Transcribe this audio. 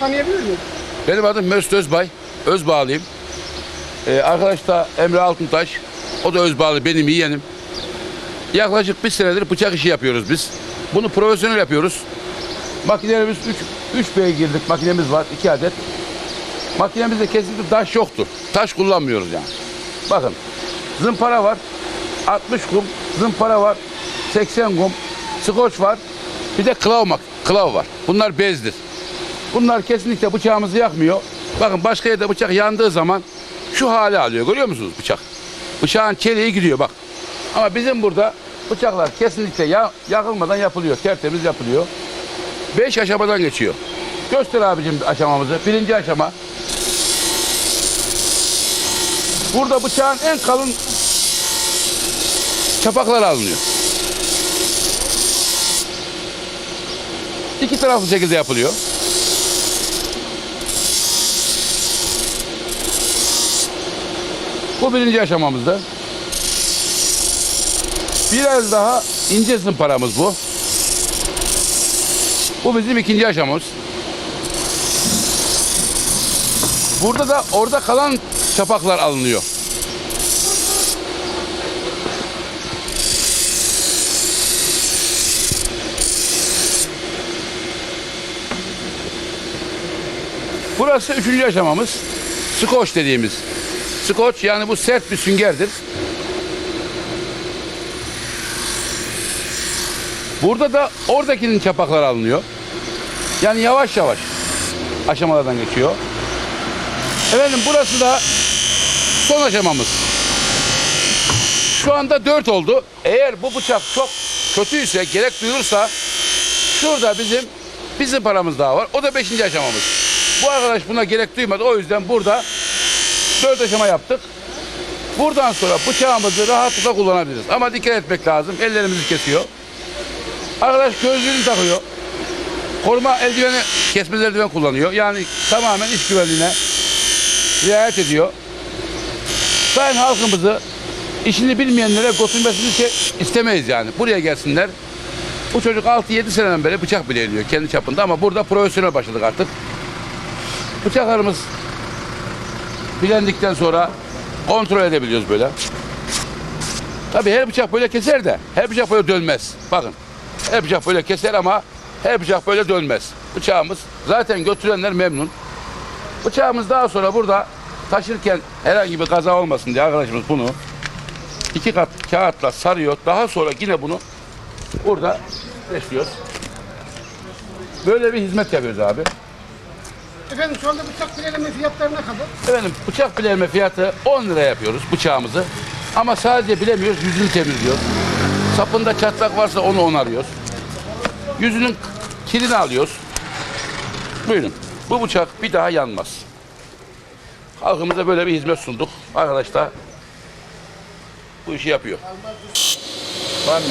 tanıyabilir miyim? Benim adım Mesut Özbay. Özbağlıyım. Ee, arkadaş da Emre Altıntaş. O da Özbağlı benim yeğenim. Yaklaşık bir senedir bıçak işi yapıyoruz biz. Bunu profesyonel yapıyoruz. Makinelerimiz 3 3 beygirlik makinemiz var 2 adet. Makinemizde kesinlikle taş yoktur. Taş kullanmıyoruz yani. Bakın zımpara var. 60 kum zımpara var. 80 kum skoç var. Bir de klav, klav var. Bunlar bezdir. Bunlar kesinlikle bıçağımızı yakmıyor. Bakın başka yerde bıçak yandığı zaman şu hale alıyor. Görüyor musunuz bıçak? Bıçağın çeliği gidiyor bak. Ama bizim burada bıçaklar kesinlikle ya, yakılmadan yapılıyor. Tertemiz yapılıyor. Beş aşamadan geçiyor. Göster abicim aşamamızı. Birinci aşama. Burada bıçağın en kalın çapaklar alınıyor. İki taraflı şekilde yapılıyor. Bu birinci aşamamızda. Biraz daha ince zımparamız bu. Bu bizim ikinci aşamamız. Burada da orada kalan çapaklar alınıyor. Burası üçüncü aşamamız. Skoç dediğimiz. Skoç yani bu sert bir süngerdir. Burada da oradakinin çapakları alınıyor. Yani yavaş yavaş aşamalardan geçiyor. Efendim burası da son aşamamız. Şu anda dört oldu. Eğer bu bıçak çok kötüyse, gerek duyulursa şurada bizim bizim paramız daha var. O da beşinci aşamamız. Bu arkadaş buna gerek duymadı. O yüzden burada dört aşama yaptık. Buradan sonra bıçağımızı rahatlıkla kullanabiliriz. Ama dikkat etmek lazım. Ellerimizi kesiyor. Arkadaş gözlüğünü takıyor. Koruma eldiveni, kesmez eldiven kullanıyor. Yani tamamen iş güvenliğine riayet ediyor. Sayın halkımızı işini bilmeyenlere götürmesini şey istemeyiz yani. Buraya gelsinler. Bu çocuk 6-7 seneden beri bıçak bile ediyor kendi çapında ama burada profesyonel başladık artık. Bıçaklarımız bilendikten sonra kontrol edebiliyoruz böyle. Tabii her bıçak böyle keser de her bıçak böyle dönmez. Bakın her bıçak böyle keser ama her bıçak böyle dönmez. Bıçağımız zaten götürenler memnun. Bıçağımız daha sonra burada taşırken herhangi bir kaza olmasın diye arkadaşımız bunu iki kat kağıtla sarıyor. Daha sonra yine bunu burada besliyoruz. Böyle bir hizmet yapıyoruz abi. Efendim şu anda bıçak bileleme fiyatları ne kadar? Efendim bıçak bileme fiyatı 10 lira yapıyoruz bıçağımızı. Ama sadece bilemiyoruz, yüzünü temizliyoruz. Sapında çatlak varsa onu onarıyoruz. Yüzünün kirini alıyoruz. Buyurun. Bu bıçak bir daha yanmaz. Halkımıza böyle bir hizmet sunduk. Arkadaş da bu işi yapıyor. Var mı?